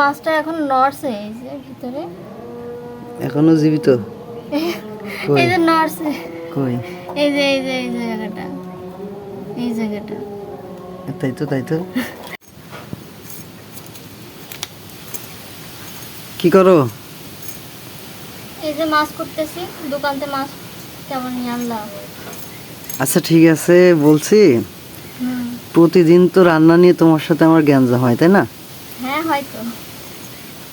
মাছটা এখন নড়ছে এই যে ভিতরে। এখনও জীবিত? এই যে নড়ছে। কই? এই যে এই যে এই জায়গাটা। এই জায়গাটা। তাই তো তাই তো। কি করো? এই যে মাছ করতেছি দোকানতে মাছ কেমন নিয়ে আনলাম। আচ্ছা ঠিক আছে বলছি। প্রতিদিন তো রান্না নিয়ে তোমার সাথে আমার জ্ঞানজাম হয় তাই না? হ্যাঁ হয়তো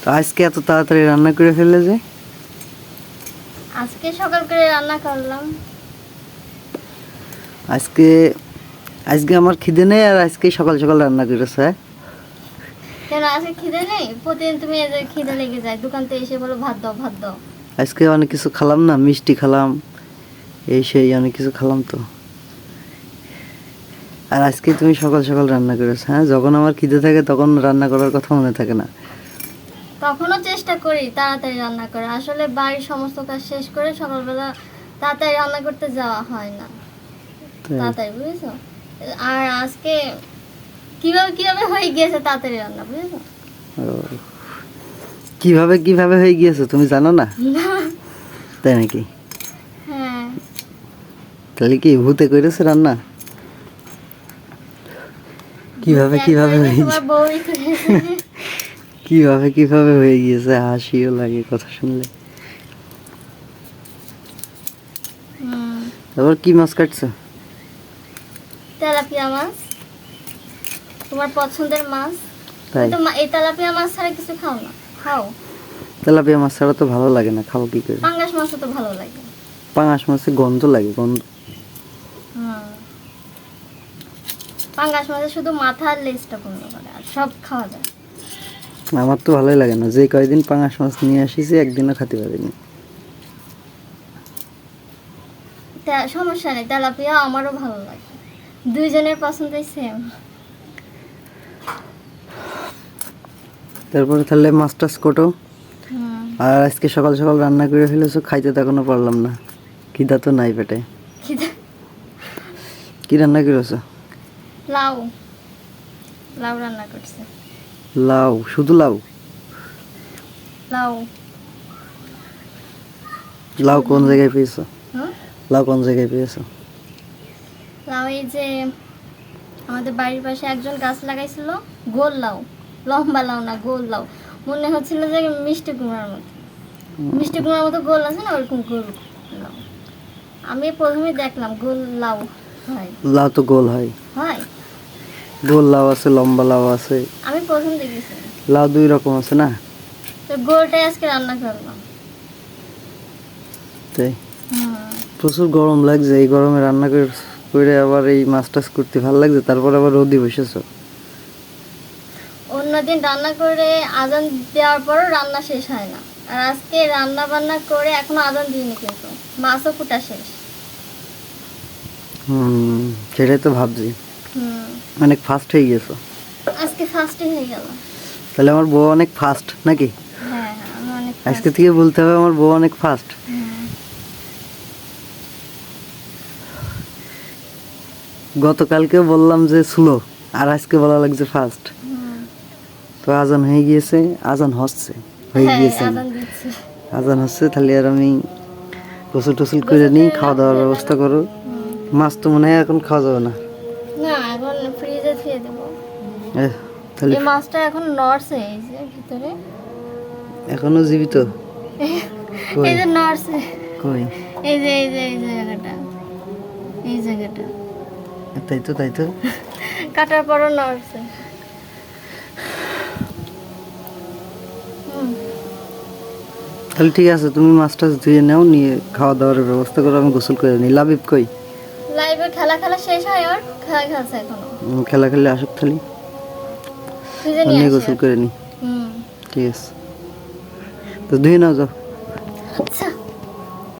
তো আজকে এত তাড়াতাড়ি রান্না করে ফেললে যে? আজকে সকাল করে রান্না করলাম। আজকে আজকে আমার খিদে নেই আর আজকে সকাল সকাল রান্না করেছে হ্যাঁ? কেন আজকে খিদে নেই? প্রতিদিন তুমি এই যে খিদে লেগে যায় দোকানতে এসে বলো ভাত দাও ভাত দাও। আজকে অনেক কিছু খালাম না মিষ্টি খালাম এই সেই অনেক কিছু খালাম তো। আর আজকে তুমি সকাল সকাল রান্না করেছ হ্যাঁ? যখন আমার খিদে থাকে তখন রান্না করার কথা মনে থাকে না। তখনও চেষ্টা করি তাড়াতাড়ি রান্না করে আসলে বাড়ির সমস্ত কাজ শেষ করে সকালবেলা তাড়াতাড়ি রান্না করতে যাওয়া হয় না। তাড়াতাড়ি বুঝেছ? আর আজকে কীভাবে কীভাবে হয়ে গিয়েছে তাড়াতাড়ি রান্না বুঝেছ? কীভাবে কীভাবে হয়ে গিয়েছে তুমি জানো না? তাই নাকি? হ্যাঁ। তাহলে কি ভূতে করেছে রান্না? কীভাবে কীভাবে হয়ে করেছে। কীভাবে কীভাবে হয়ে গিয়েছে? হাসিও লাগে কথা শুনলে। তারপর কি মাছ কাটছো? তেলাপিয়া মাছ। তোমার পছন্দের মাছ। তো এই তেলাপিয়া মাছ ছাড়া কিছু খাও না। খাও। তেলাপিয়া মাছ ছাড়া তো ভালো লাগে না খাব কি করে? পাঙ্গাস মাছও তো ভালো লাগে। পাঙাশ মাছে গন্ধ লাগে গন্ধ। হুম। পাঙ্গাস মাছের শুধু মাথা আর লেজটা পূর্ণ করে আর সব খাওয়া যায়। আমার তো ভালোই লাগে না। যে কয়দিন পাঙাশ মাছ নিয়ে আসিছি একদিনও খেতে পারিনি। সমস্যা নেই তেলাপিয়া আমারও ভালো লাগে। দুইজনের পছন্দই সেম তারপরে তাহলে মাছ টাছ কোটো। আর আজকে সকাল সকাল রান্না করে ফেলেছো খাইতে তো এখনও পারলাম না। খিদা তো নাই পেটে। কি রান্না করেছ? লাউ। লাউ রান্না করছে। লাউ শুধু লাউ? লাউ। লাউ কোন জায়গায় পেয়েছ? লাউ কোন জায়গায় পেয়েছ? লাউ এই যে আমাদের বাড়ির পাশে একজন গাছ লাগাইছিল গোল লাউ। লম্বা লাউ না গোল লাউ। মনে হচ্ছিল যে মিষ্টি কুমড়ার মতো। মিষ্টি কুমড়ার মতো গোল আছে না ওরকম গোল লাউ। আমি প্রথমে দেখলাম গোল লাউ হয়। লাউ তো গোল হয়। হয়। গোল লাউ আছে লম্বা লাউ আছে। আমি প্রথম দেখেছি। লাউ দুই রকম আছে না? তো গোলটাই আজকে রান্না করলাম। তাই? প্রচুর গরম লাগছে এই গরমে রান্না করে করে আবার এই মাছ টাছ করতে ভালো লাগছে তারপর আবার রোদি বসেছো। অন্যদিন রান্না করে আজান দেওয়ার পরও রান্না শেষ হয় না। আর আজকে রান্না বান্না করে এখনও আজান দিইনি কিন্তু মাছও ফুটা শেষ। হুম সেটাই তো ভাবছি। অনেক ফাস্ট হয়ে গেছো। আজকে ফার্স্টই হয়ে গেল। তাহলে আমার বউ অনেক ফাস্ট নাকি? হ্যাঁ হ্যাঁ আমি অনেক আজকে থেকে বলতে হবে আমার বউ অনেক ফাস্ট গতকালকে বললাম যে স্লো আর আজকে বলা লাগছে ফাস্ট তো আজান হয়ে গিয়েছে আজান হচ্ছে হয়ে হ্যাঁ, গিয়েছে। আজান হচ্ছে তাহলে আর আমি গোসল টোসল করে নিই খাওয়া দাওয়ার ব্যবস্থা করো মাছ তো মনে হয় এখন খাওয়া যাবে না। না এখন ফ্রিজে থুয়ে দেবো। এই মাছটা এখন নড়ছে এই যে ভিতরে। এখনও জীবিত? এই যে নড়ছে। কই? এই যে এই যে এই জায়গাটা। এই জায়গাটা। তাই তো তাই তো। কাটার পরও নড়ছে। হুম। তাহলে ঠিক আছে তুমি মাছটা ধুয়ে নাও নিয়ে খাওয়া দাওয়ার ব্যবস্থা করো আমি গোসল করে নিই। লাভিব কই? লাইভে খেলা খেলা শেষ হয় আর খেলা খেলছে এখনও। খেলা খেলে আসুক নিয়ে নিয়ে গোসল করে হুম। ঠিক আছে। তো ধুয়ে নাও যাও।